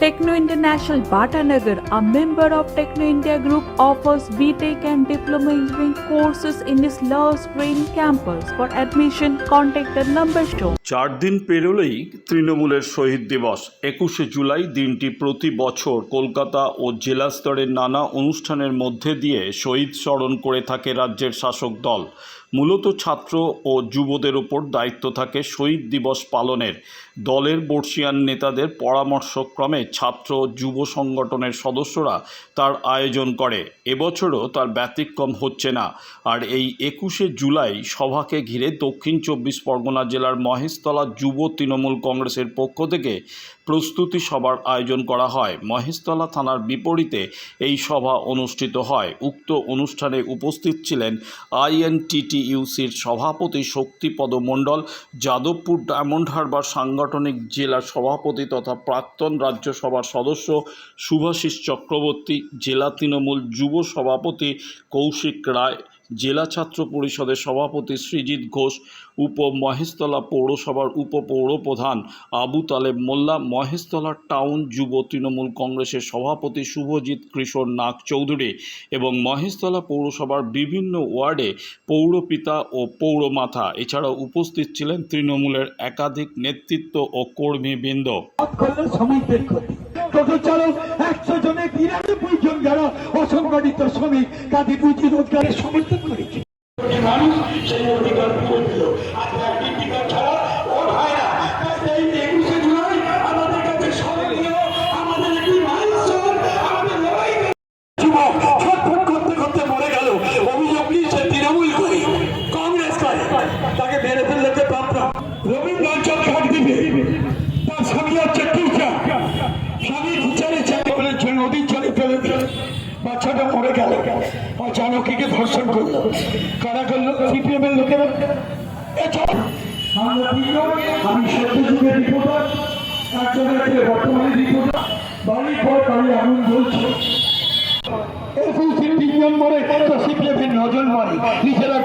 Techno International Bhatanagar, a member of Techno India Group, offers BTEC and Diploma Engineering courses in its Love Green campus. For admission, contact the number shown. চার দিন পেরোলেই তৃণমূলের শহীদ দিবস একুশে জুলাই দিনটি প্রতি বছর কলকাতা ও জেলা স্তরের নানা অনুষ্ঠানের মধ্যে দিয়ে শহীদ স্মরণ করে থাকে রাজ্যের শাসক দল মূলত ছাত্র ও যুবদের ওপর দায়িত্ব থাকে শহীদ দিবস পালনের। দলের বর্ষিয়ান নেতাদের পরামর্শক্রমে ছাত্র যুব সংগঠনের সদস্যরা তার আয়োজন করে। এবছরও তার ব্যতিক্রম হচ্ছে না। আর এই একুশে জুলাই সভাকে ঘিরে দক্ষিণ চব্বিশ পরগনা জেলার মহেশতলা যুব তৃণমূল কংগ্রেসের পক্ষ থেকে প্রস্তুতি সভার আয়োজন করা হয়। মহেশতলা থানার বিপরীতে এই সভা অনুষ্ঠিত হয়। উক্ত অনুষ্ঠানে উপস্থিত ছিলেন আইএনটিটিইউসির সভাপতি শক্তিপদ মণ্ডল, যাদবপুর ডায়মন্ড হারবার সাংগঠনিক জেলা সভাপতি তথা প্রাক্তন রাজ্যসভার সদস্য শুভাশিস চক্রবর্তী, জেলা তৃণমূল যুব সভাপতি কৌশিক রায় জেলা ছাত্র পরিষদের সভাপতি সৃজিত ঘোষ উপ মহেশতলা পৌরসভার উপপৌরপ্রধান আবু তালেব মোল্লা, মহেশতলা টাউন যুব তৃণমূল কংগ্রেসের সভাপতি শুভজিৎ কিশোর নাগ চৌধুরী এবং মহেশতলা পৌরসভার বিভিন্ন ওয়ার্ডে পৌরপিতা ও পৌরমাথা এছাড়াও উপস্থিত ছিলেন তৃণমূলের একাধিক নেতৃত্ব ও কর্মীবৃন্দ। টোটো চালক একশো জনে বিরানব্বই জন যারা অসংগঠিত শ্রমিক, তাদের রুজি রোজগারের সমর্থন করেছে। মানুষ সেই অধিকার ফিরে পেল আজকে একটি টিকা ছাড়া ও হয় না এই একুশে জুলাই আমাদের কাছে স্মরণীয় আমাদের একটি মাইলস্টোন আমাদের লড়াই যুবক ছটফট করতে করতে মরে গেল অভিযোগ নিয়েছে তৃণমূল করে কংগ্রেস করে তাকে মেরে ফেললে তো বাপরা রবীন্দ্র কাট দিবে তার স্বামী হচ্ছে টিচার স্বামী টিচারে চাকরি করেছে নদীর জলে ফেলে দিল বাচ্চাটা মরে গেল। জানকীকে ধর্ষণ করল। কারা করল? সিপিএম এর লোকেরা আমি রিপোর্টার। বর্তমানে রিপোর্টার। পর বাড়ি আগুন নজর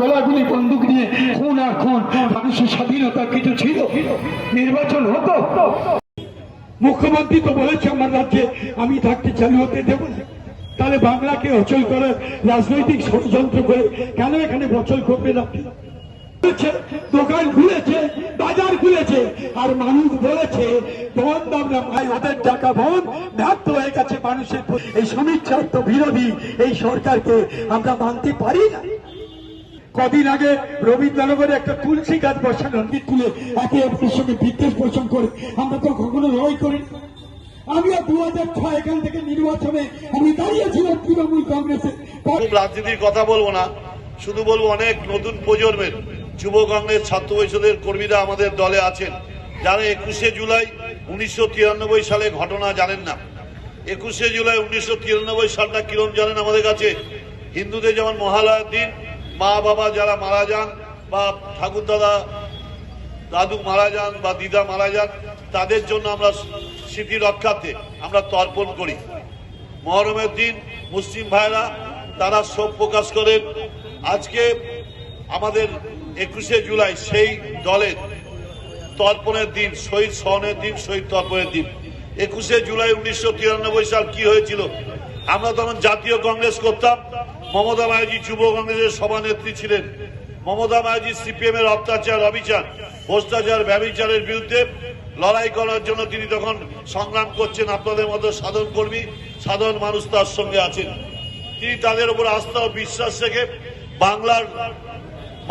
গোলাগুলি বন্দুক নিয়ে মানুষের স্বাধীনতা কিছু ছিল। নির্বাচন হতো। মুখ্যমন্ত্রী তো বলেছে আমার রাজ্যে আমি থাকতে চালু হতে দেব না। তাহলে বাংলাকে অচল করার রাজনৈতিক ষড়যন্ত্র করে কেন এখানে বচল করবে না? দোকান খুলেছে, বাজার খুলেছে, আর মানুষ বলেছে ভাই, ওদের টাকা ব্যর্থ হয়ে গেছে মানুষের এই শ্রমিক স্বার্থ বিরোধী এই সরকারকে আমরা মানতে পারি না। কদিন আগে রবীন্দ্রনগরে একটা তুলসী গাছ বসানো তুলে একে অপরের সঙ্গে বিদ্বেষ পোষণ করে, আমরা তো কখনো লড়াই করি আমিও দু হাজার ছয় এখান থেকে নির্বাচনে আমি দাঁড়িয়েছিলাম তৃণমূল কংগ্রেসে। রাজনীতির কথা বলব না, শুধু বলব অনেক নতুন প্রজন্মের, যুব কংগ্রেস, ছাত্র পরিষদের কর্মীরা আমাদের দলে আছেন। যারা একুশে জুলাই উনিশশো তিরানব্বই সালে ঘটনা জানেন না। একুশে জুলাই উনিশশো তিরানব্বই সালটা কিরম জানেন আমাদের কাছে? হিন্দুদের যেমন মহালয়ার দিন, মা বাবা যারা মারা যান বা ঠাকুর দাদা দাদু মারা যান বা দিদা মারা যান, তাদের জন্য আমরা স্মৃতি রক্ষার্থে আমরা তর্পণ করি। মহরমের দিন মুসলিম ভাইরা, তারা শোক প্রকাশ করেন। আজকে আমাদের একুশে জুলাই সেই দলের তর্পণের দিন, শহীদ সহনের দিন, শহীদ তর্পণের দিন। একুশে জুলাই উনিশশো তিরানব্বই সাল কি হয়েছিল? আমরা তখন জাতীয় কংগ্রেস করতাম মমতা ব্যানার্জি যুব কংগ্রেসের সভানেত্রী ছিলেন। মমতা ব্যানার্জি সিপিএম এর অত্যাচার, অবিচার, ভ্রষ্টাচার, ব্যবচারের বিরুদ্ধে লড়াই করার জন্য তিনি তখন সংগ্রাম করছেন, আপনাদের মতো সাধারণ কর্মী, সাধারণ মানুষ তার সঙ্গে আছেন। তিনি তাদের উপর আস্থা ও বিশ্বাস রেখে বাংলার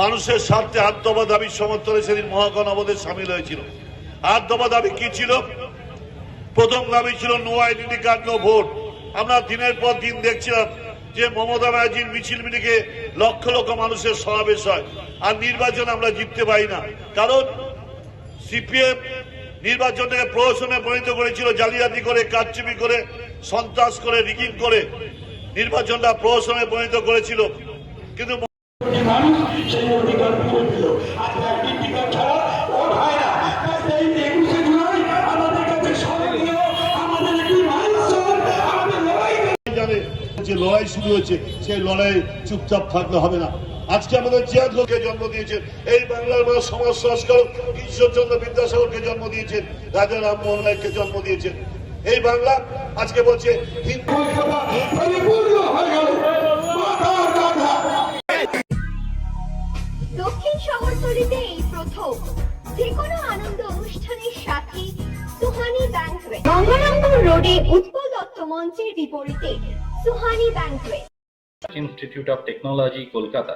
মানুষের স্বার্থে দফা দাবির সমর্থনে সেদিন মহাগণাবধে সামিল হয়েছিল। দফা দাবি কি ছিল? প্রথম দাবি ছিল no identity card no vote আমরা দিনের পর দিন দেখছিলাম যে মমতা ব্যানার্জির মিছিল মিটিকে লক্ষ লক্ষ মানুষের সমাবেশ হয়। আর নির্বাচন আমরা জিততে পারি না। কারণ সিপিএম নির্বাচনটাকে প্রহসনে পরিণত করেছিল জালিয়াতি করে কারচুপি করে সন্ত্রাস করে রিগিং করে নির্বাচনটা প্রহসনে পরিণত করেছিল। কিন্তু যে লড়াই শুরু হয়েছে সেই লড়াই চুপচাপ থাকলে হবে না। আজকে আমাদের জিয়াদ জন্ম দিয়েছেন এই বাংলার বড় সমাজ সংস্কারক ঈশ্বরচন্দ্র বিদ্যাসাগরকে জন্ম দিয়েছেন রাজা রামমোহন রায়কে জন্ম দিয়েছেন। এই বাংলা আজকে বলছে হিন্দু কলকাতা দক্ষিণ শহরতলিতে এই প্রথম যে কোনো আনন্দ অনুষ্ঠানের সাথে সুহানি ব্যাংকুয়েট গঙ্গারামপুর রোডে উৎপল দত্ত মঞ্চের বিপরীতে Suhani banquet Institute of Technology, Kolkata,